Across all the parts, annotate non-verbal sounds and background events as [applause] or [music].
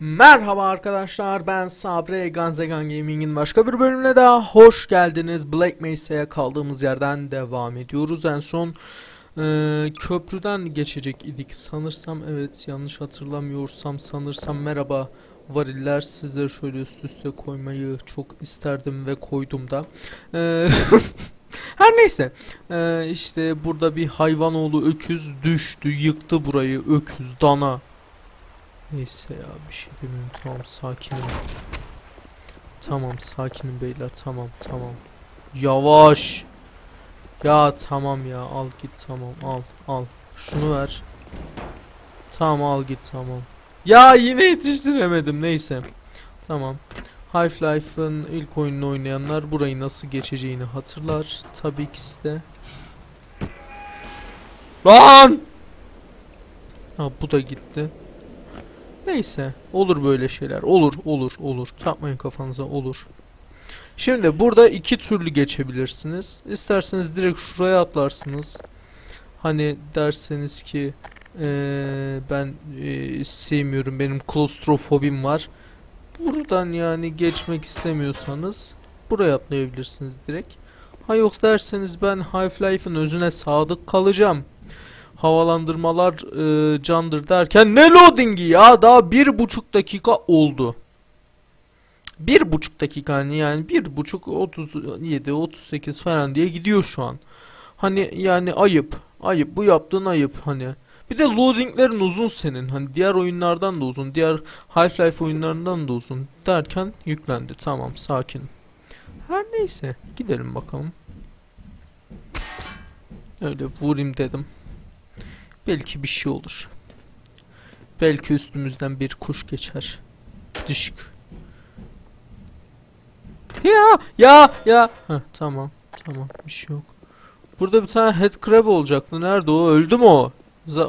Merhaba arkadaşlar ben Sabri Ganzegan Gaming'in başka bir bölümüne daha hoş geldiniz. Black Mesa'ya kaldığımız yerden devam ediyoruz. En son e, köprüden geçecek idik sanırsam evet yanlış hatırlamıyorsam sanırsam merhaba variller sizleri şöyle üst üste koymayı çok isterdim ve koydum da. E, [laughs] Her neyse e, işte burada bir hayvanoğlu öküz düştü yıktı burayı öküz dana. Neyse ya bir şey demiyorum tamam sakinim. Tamam sakinim beyler tamam tamam. Yavaş. Ya tamam ya al git tamam al al. Şunu ver. Tamam al git tamam. Ya yine yetiştiremedim neyse. Tamam. Half-Life'ın ilk oyununu oynayanlar burayı nasıl geçeceğini hatırlar. Tabii ki de. Lan! Ha bu da gitti. Neyse olur böyle şeyler olur olur olur takmayın kafanıza olur. Şimdi burada iki türlü geçebilirsiniz. İsterseniz direkt şuraya atlarsınız. Hani derseniz ki eee, ben eee, sevmiyorum benim klostrofobim var. Buradan yani geçmek istemiyorsanız buraya atlayabilirsiniz direkt. Ha yok derseniz ben Half-Life'ın özüne sadık kalacağım havalandırmalar e, candır derken ne loadingi ya daha bir buçuk dakika oldu. Bir buçuk dakika hani yani bir buçuk 37 38 falan diye gidiyor şu an. Hani yani ayıp ayıp bu yaptığın ayıp hani. Bir de loadinglerin uzun senin hani diğer oyunlardan da uzun diğer Half-Life oyunlarından da uzun derken yüklendi tamam sakin. Her neyse gidelim bakalım. Öyle vurayım dedim. Belki bir şey olur. Belki üstümüzden bir kuş geçer. Dışk. Ya ya ya. Heh, tamam tamam bir şey yok. Burada bir tane head crab olacaktı. Nerede o? Öldü mü o?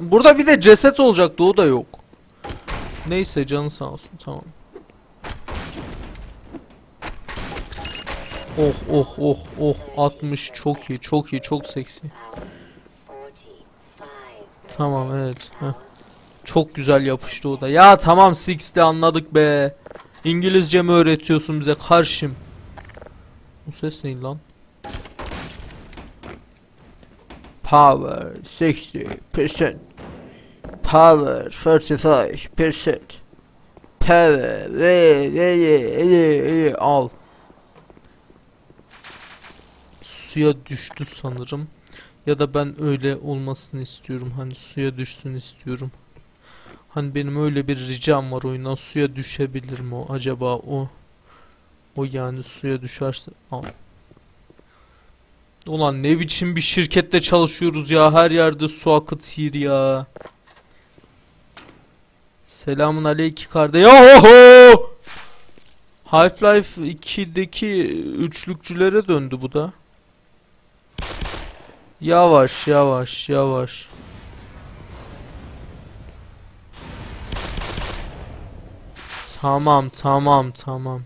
Burada bir de ceset olacaktı. O da yok. Neyse canı sağ olsun. Tamam. Oh oh oh oh 60 çok iyi çok iyi çok seksi. Tamam evet. Heh. Çok güzel yapıştı o da. Ya tamam Six'te anladık be. İngilizce mi öğretiyorsun bize karşım? Bu ses ne lan? Power 60%. Power 45%. Power ve ve ve al. Suya düştü sanırım. Ya da ben öyle olmasını istiyorum. Hani suya düşsün istiyorum. Hani benim öyle bir ricam var oyundan. Suya düşebilir mi o acaba o? O yani suya düşerse. Al. Ulan ne biçim bir şirkette çalışıyoruz ya. Her yerde su akıtır ya. Selamun aleyki kardeş. Yoho! Half-Life 2'deki üçlükçülere döndü bu da. Yavaş yavaş yavaş. Tamam tamam tamam.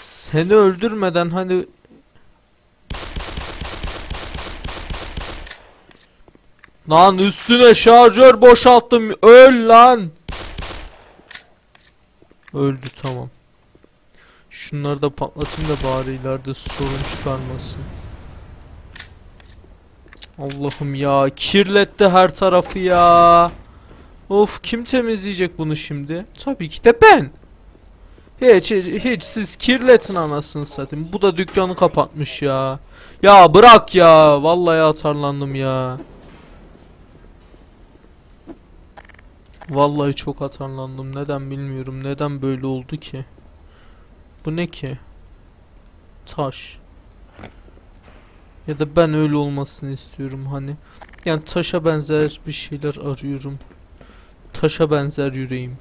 Seni öldürmeden hani Lan üstüne şarjör boşalttım. Öl lan. Öldü tamam. Şunları da patlatayım da bari ileride sorun çıkarmasın. Allah'ım ya kirletti her tarafı ya. Of kim temizleyecek bunu şimdi? Tabii ki de ben. Hiç, hiç, hiç siz kirletin anasını satayım. Bu da dükkanı kapatmış ya. Ya bırak ya. Vallahi atarlandım ya. Vallahi çok atarlandım. Neden bilmiyorum. Neden böyle oldu ki? Bu ne ki? Taş. Ya da ben öyle olmasını istiyorum hani. Yani taşa benzer bir şeyler arıyorum. Taşa benzer yüreğim.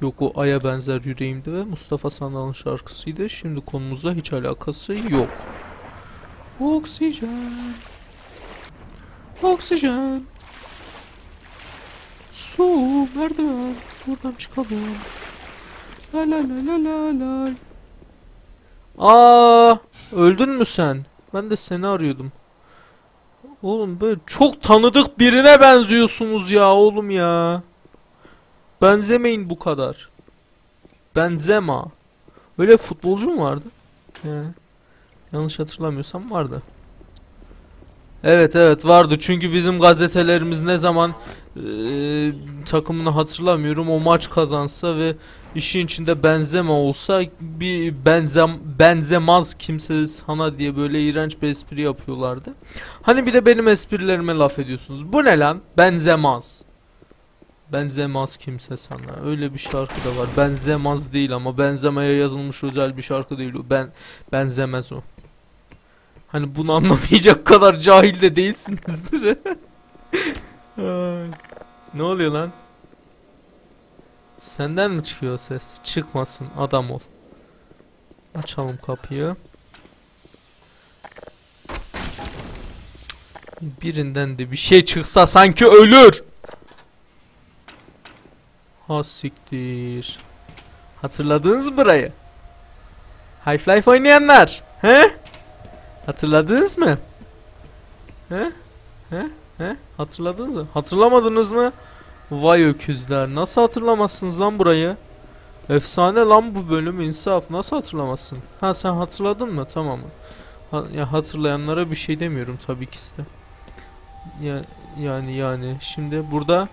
Yok o aya benzer yüreğimdi ve Mustafa Sandal'ın şarkısıydı. Şimdi konumuzla hiç alakası yok. Oksijen. Oksijen. Su, merdiven. Buradan çıkalım. La la la la la la. Aa, öldün mü sen? Ben de seni arıyordum. Oğlum böyle çok tanıdık birine benziyorsunuz ya oğlum ya. benzemeyin bu kadar. Benzema. Öyle futbolcu mu vardı? He. Yanlış hatırlamıyorsam vardı. Evet evet vardı çünkü bizim gazetelerimiz ne zaman eee, takımını hatırlamıyorum o maç kazansa ve işin içinde benzeme olsa bir benzem benzemaz kimse sana diye böyle iğrenç bir espri yapıyorlardı. Hani bir de benim esprilerime laf ediyorsunuz. Bu ne lan? Benzemaz. Benzemaz kimse sana. Öyle bir şarkı da var. Benzemaz değil ama benzemeye yazılmış özel bir şarkı değil o. Ben benzemez o. Hani bunu anlamayacak [laughs] kadar cahil de değilsinizdir. [laughs] Ne oluyor lan? Senden mi çıkıyor ses? Çıkmasın adam ol. Açalım kapıyı. Birinden de bir şey çıksa sanki ölür. Ha siktir. Hatırladınız mı burayı? Half-Life oynayanlar. He? Hatırladınız mı? He? He? He? Hatırladınız mı? Hatırlamadınız mı? Vay öküzler. Nasıl hatırlamazsınız lan burayı? Efsane lan bu bölüm insaf. Nasıl hatırlamazsın? Ha sen hatırladın mı? Tamam. Ha, ya hatırlayanlara bir şey demiyorum tabii ki de. Ya, yani yani şimdi burada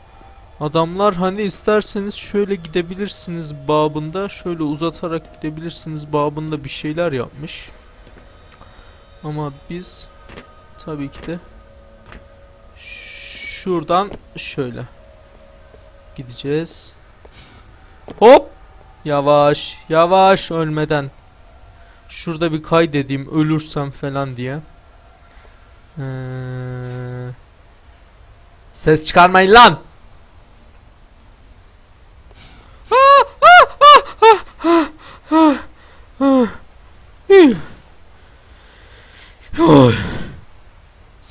adamlar hani isterseniz şöyle gidebilirsiniz babında şöyle uzatarak gidebilirsiniz babında bir şeyler yapmış. Ama biz tabii ki de şuradan şöyle gideceğiz. Hop! Yavaş, yavaş ölmeden. Şurada bir kaydedeyim ölürsem falan diye. Ee, ses çıkarmayın lan!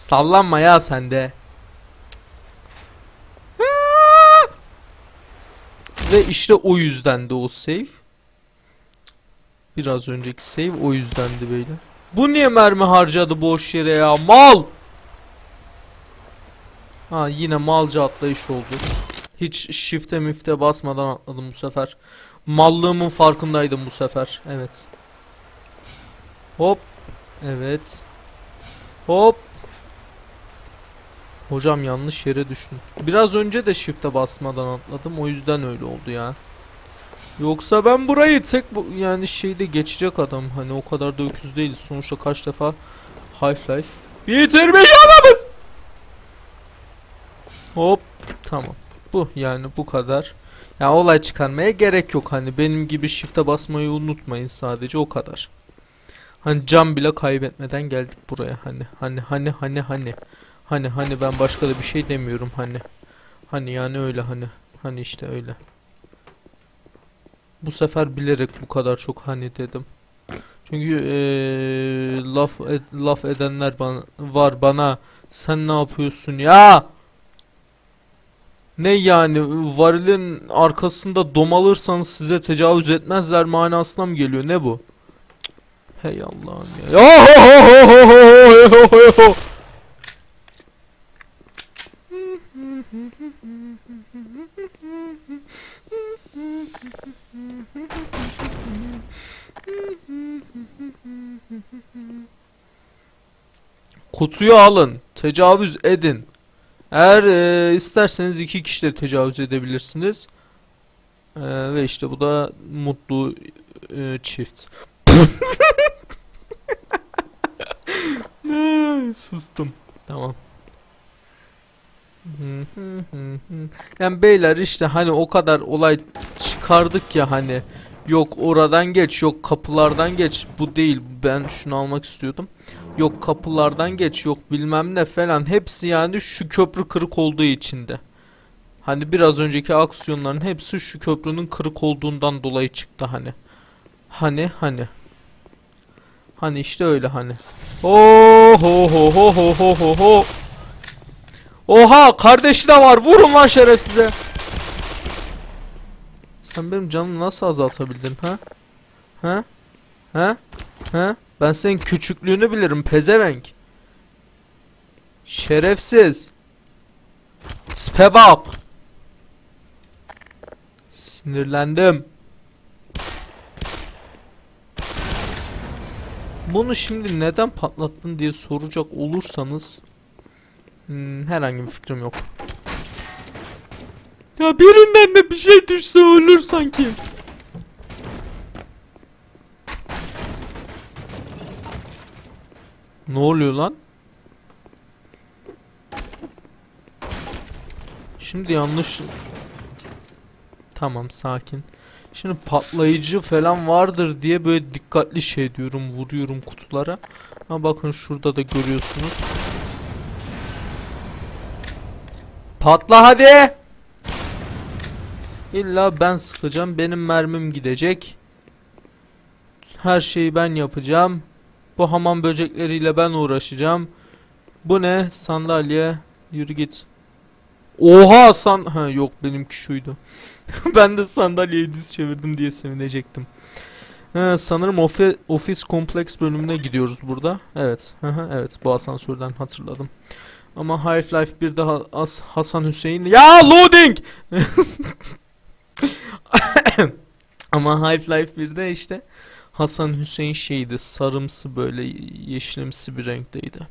Sallanma ya sen de. Ve işte o yüzden de o save. Biraz önceki save o yüzdendi böyle. Bu niye mermi harcadı boş yere ya? Mal! Ha yine malca atlayış oldu. Hiç shift'e mifte basmadan atladım bu sefer. Mallığımın farkındaydım bu sefer. Evet. Hop. Evet. Hop. Hocam yanlış yere düştüm. Biraz önce de shift'e basmadan atladım. O yüzden öyle oldu ya. Yoksa ben burayı tek bu yani şeyde geçecek adam. Hani o kadar da öküz değiliz. Sonuçta kaç defa Half-Life bitirmiş adamız. Hop. Tamam. Bu yani bu kadar. Ya olay çıkarmaya gerek yok. Hani benim gibi shift'e basmayı unutmayın sadece o kadar. Hani cam bile kaybetmeden geldik buraya hani hani hani hani hani hani hani ben başka da bir şey demiyorum hani. Hani yani öyle hani. Hani işte öyle. Bu sefer bilerek bu kadar çok hani dedim. Çünkü eee, laf ed- laf edenler bana, var bana sen ne yapıyorsun ya? Ne yani varilin arkasında domalırsanız size tecavüz etmezler manasına mı geliyor? Ne bu? Hey Allah'ım ya. Kutuyu alın. Tecavüz edin. Eğer e, isterseniz iki kişi de tecavüz edebilirsiniz. E, ve işte bu da mutlu e, çift. [laughs] Sustum. Tamam. Yani beyler işte hani o kadar olay çıkardık ya hani. Yok oradan geç yok kapılardan geç. Bu değil ben şunu almak istiyordum. Yok kapılardan geç yok bilmem ne falan. Hepsi yani şu köprü kırık olduğu içinde. Hani biraz önceki aksiyonların hepsi şu köprünün kırık olduğundan dolayı çıktı hani. Hani hani. Hani işte öyle hani. Ho ho ho ho ho ho ho ho. Oha kardeşi de var. Vurun lan şerefsize. Sen benim canımı nasıl azaltabildin ha? Ha? Ha? Ha? Ben senin küçüklüğünü bilirim pezevenk. Şerefsiz. Tipe. Sinirlendim. Bunu şimdi neden patlattın diye soracak olursanız hmm, herhangi bir fikrim yok. Ya birinden de bir şey düşse ölür sanki. Ne oluyor lan? Şimdi yanlış Tamam sakin. Şimdi patlayıcı falan vardır diye böyle dikkatli şey diyorum vuruyorum kutulara. Ha bakın şurada da görüyorsunuz. Patla hadi. İlla ben sıkacağım. Benim mermim gidecek. Her şeyi ben yapacağım. Bu hamam böcekleriyle ben uğraşacağım. Bu ne? Sandalye. Yürü git. Oha san... Ha yok benimki şuydu. [laughs] ben de sandalyeyi düz çevirdim diye sevinecektim. Ha, sanırım ofi ofis kompleks bölümüne gidiyoruz burada. Evet. evet bu asansörden hatırladım. Ama Half-Life 1'de ha As Hasan Hüseyin... Ya loading! [laughs] Ama Half-Life 1'de işte Hasan Hüseyin şeydi sarımsı böyle yeşilimsi bir renkteydi.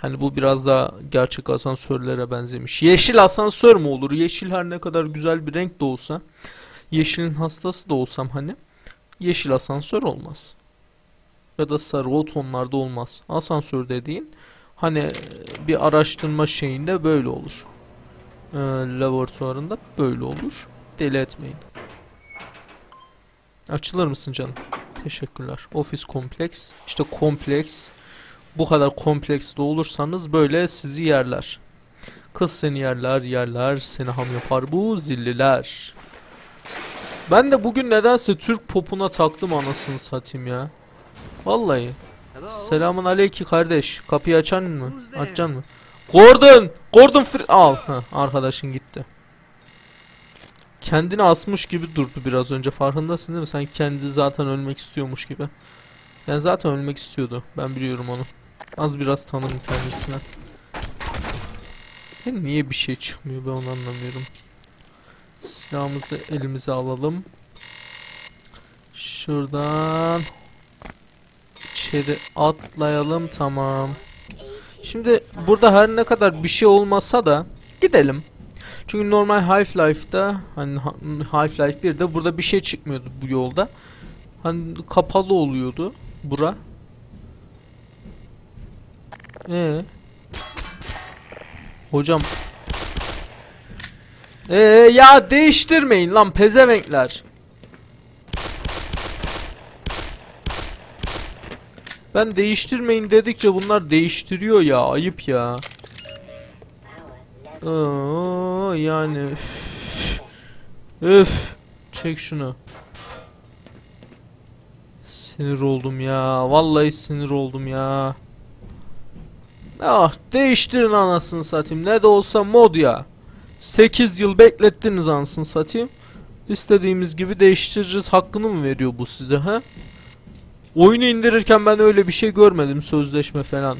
Hani bu biraz daha gerçek asansörlere benzemiş. Yeşil asansör mü olur? Yeşil her ne kadar güzel bir renk de olsa, yeşilin hastası da olsam hani yeşil asansör olmaz. Ya da sarı o tonlarda olmaz. Asansör dediğin hani bir araştırma şeyinde böyle olur. Ee, laboratuvarında böyle olur. Deli etmeyin. Açılır mısın canım? Teşekkürler. Ofis kompleks. İşte kompleks. Bu kadar kompleksli olursanız böyle sizi yerler. Kız seni yerler yerler seni ham yapar bu zilliler. Ben de bugün nedense Türk popuna taktım anasını satayım ya. Vallahi. Selamun aleyki kardeş. Kapıyı açan mı? Açacaksın mı? Gordon! Gordon Fre al. Heh, arkadaşın gitti. Kendini asmış gibi durdu biraz önce farkındasın değil mi? Sen kendi zaten ölmek istiyormuş gibi. Yani zaten ölmek istiyordu. Ben biliyorum onu. Az biraz tanım kendisine. Ya niye bir şey çıkmıyor ben onu anlamıyorum. Silahımızı elimize alalım. Şuradan içeri atlayalım tamam. Şimdi burada her ne kadar bir şey olmasa da gidelim. Çünkü normal Half-Life'da hani Half-Life 1'de burada bir şey çıkmıyordu bu yolda. Hani kapalı oluyordu bura. Ee. Hocam. Ee ya değiştirmeyin lan pezevenkler. Ben değiştirmeyin dedikçe bunlar değiştiriyor ya ayıp ya. Aa, yani Öf. Çek şunu. Sinir oldum ya. Vallahi sinir oldum ya. Ah değiştirin anasını satayım. Ne de olsa mod ya. 8 yıl beklettiniz anasını satayım. İstediğimiz gibi değiştireceğiz hakkını mı veriyor bu size ha? Oyunu indirirken ben öyle bir şey görmedim sözleşme falan.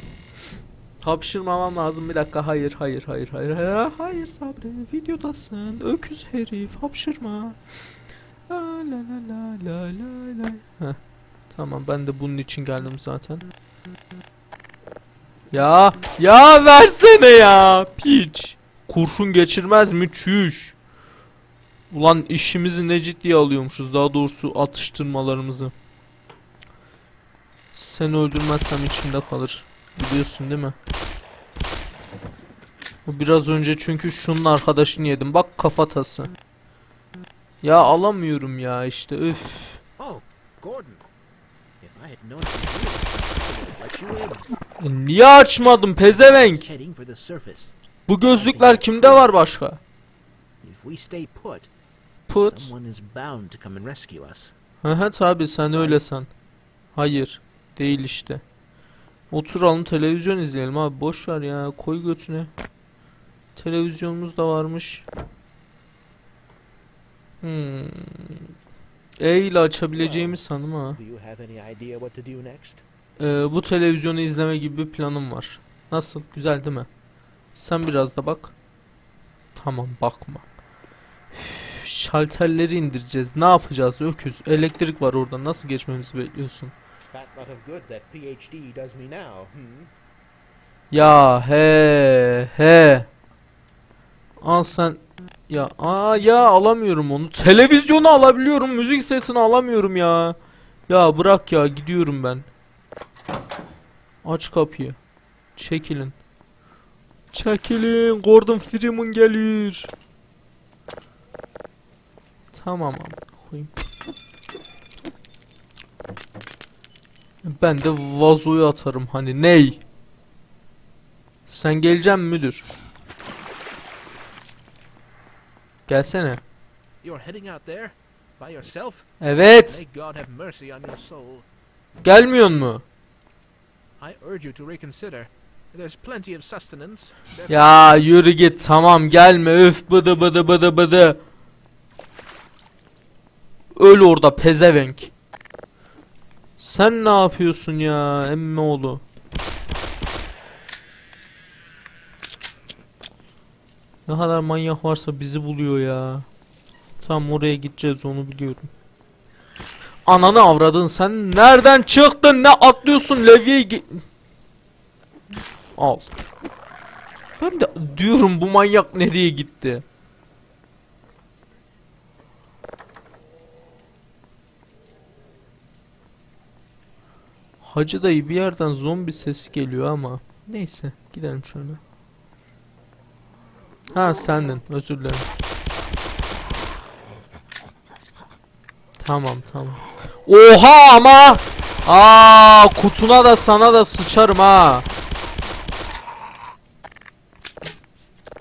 Hapşırmamam lazım bir dakika hayır hayır hayır hayır hayır hayır Sabri videodasın öküz herif hapşırma. La la la la la la. Heh. Tamam ben de bunun için geldim zaten. Ya ya versene ya piç. Kurşun geçirmez mi çüş. Ulan işimizi ne ciddiye alıyormuşuz daha doğrusu atıştırmalarımızı. Seni öldürmezsem içimde kalır. Biliyorsun değil mi? Bu biraz önce çünkü şunun arkadaşını yedim. Bak kafatası. Ya alamıyorum ya işte üf. Oh. E, Niye açmadım pezevenk? Bu gözlükler kimde var başka? Put, us. Hı tabi sen öyle san. Hayır. Değil işte. Oturalım televizyon izleyelim abi boş ver ya koy götüne. Televizyonumuz da varmış. Hmm. E ile açabileceğimiz sandım ha. Ee, bu televizyonu izleme gibi bir planım var. Nasıl? Güzel değil mi? Sen biraz da bak. Tamam bakma. Üf, Şalterleri indireceğiz. Ne yapacağız öküz? Elektrik var orada. Nasıl geçmemizi bekliyorsun? Fat lot of good that PhD does me now, hmm? Ya he he. Al sen. Ya aa ya alamıyorum onu. Televizyonu alabiliyorum. Müzik sesini alamıyorum ya. Ya bırak ya gidiyorum ben. Aç kapıyı. Çekilin. Çekilin. Gordon Freeman geliyor. Tamam. Koyayım. Ben de vazoyu atarım hani ney? Sen geleceksin müdür? Gelsene. You're heading out there? By yourself? Evet. Gelmiyor mu? Ya yürü git tamam gelme öf bıdı bıdı bıdı bıdı. Öl orada pezevenk. Sen ne yapıyorsun ya emmi oğlu? Ne kadar manyak varsa bizi buluyor ya. Tamam oraya gideceğiz onu biliyorum. Ananı avradın sen nereden çıktın ne atlıyorsun levyeyi gi- Al. Ben de diyorum bu manyak nereye gitti? Hacı dayı bir yerden zombi sesi geliyor ama neyse gidelim şöyle. Ha sendin özür dilerim. Tamam tamam. Oha ama! Aa kutuna da sana da sıçarım ha.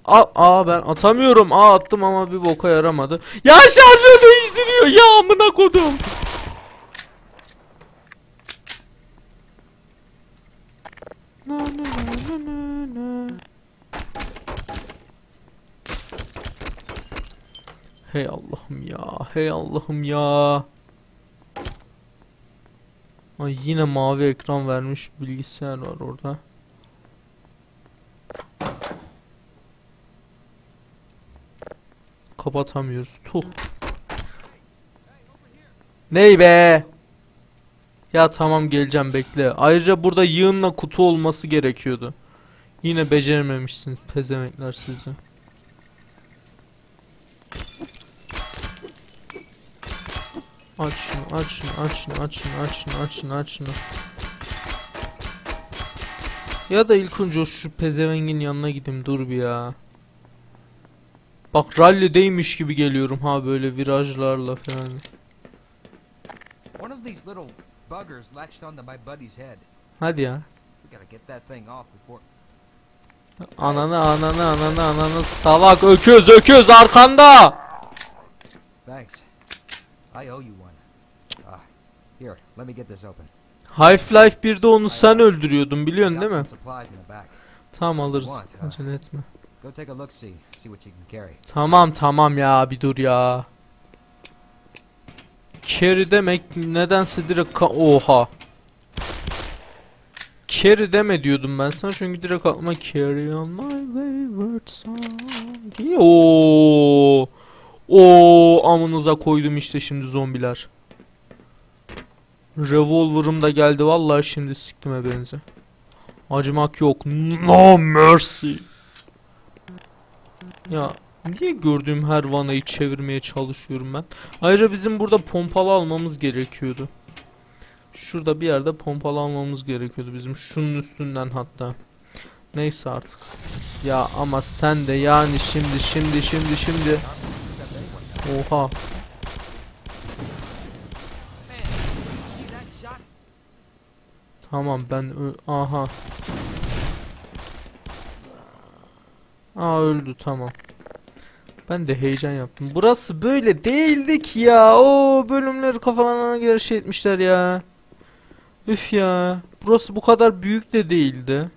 Aa, aa ben atamıyorum. Aa attım ama bir boka yaramadı. Ya şarjı değiştiriyor ya amına kodum. Hey Allah'ım ya. Hey Allah'ım ya. Ay yine mavi ekran vermiş bilgisayar var orada. Kapatamıyoruz. Tuh. Ney be? Ya tamam geleceğim bekle. Ayrıca burada yığınla kutu olması gerekiyordu. Yine becerememişsiniz pezemekler sizi. Aç şunu, aç şunu, aç şunu, aç şunu, aç şunu, aç şunu, aç şunu. Ya da ilk önce şu pezevengin yanına gideyim dur bir ya. Bak rallideymiş gibi geliyorum ha böyle virajlarla falan. Hadi ya. Ananı ananı ananı ananı salak öküz öküz arkanda. Thanks. I owe you one. Half-Life 1'de onu sen öldürüyordun biliyorsun değil mi? Tamam alırız. Acele etme. Tamam tamam ya bir dur ya. Carry demek nedense direkt oha. Carry deme diyordum ben sana çünkü direkt aklıma carry on my wayward song. Oo. Oo amınıza koydum işte şimdi zombiler. Revolver'ım da geldi vallahi şimdi siktim ebenize. Acımak yok. No mercy. Ya niye gördüğüm her vanayı çevirmeye çalışıyorum ben? Ayrıca bizim burada pompalı almamız gerekiyordu. Şurada bir yerde pompalı almamız gerekiyordu bizim şunun üstünden hatta. Neyse artık. Ya ama sen de yani şimdi şimdi şimdi şimdi. Oha. Tamam ben aha. Aa öldü tamam. Ben de heyecan yaptım. Burası böyle değildi ki ya. O bölümleri kafalarına göre şey etmişler ya. Üf ya. Burası bu kadar büyük de değildi.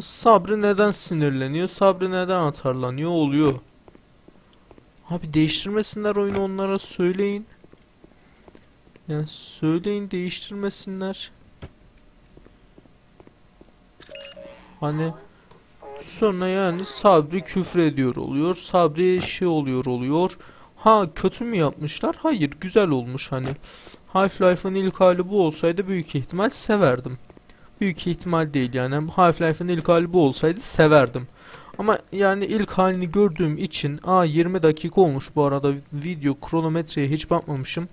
Sabri neden sinirleniyor? Sabri neden atarlanıyor? Oluyor. Abi değiştirmesinler oyunu onlara söyleyin. Ya söyleyin değiştirmesinler. Hani Sonra yani Sabri küfür ediyor oluyor. Sabri şey oluyor oluyor. Ha kötü mü yapmışlar? Hayır güzel olmuş hani. Half-Life'ın ilk hali bu olsaydı büyük ihtimal severdim. Büyük ihtimal değil yani. Half-Life'ın ilk hali bu olsaydı severdim. Ama yani ilk halini gördüğüm için Aa 20 dakika olmuş bu arada video kronometreye hiç bakmamışım.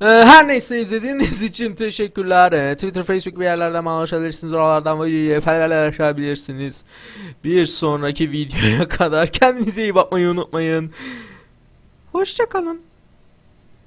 Ee, her neyse izlediğiniz [laughs] için teşekkürler. Ee, Twitter, Facebook bir yerlerden bana ulaşabilirsiniz. Oralardan videoyu paylaşabilirsiniz. Bir sonraki [laughs] videoya kadar kendinize iyi bakmayı unutmayın. Hoşçakalın.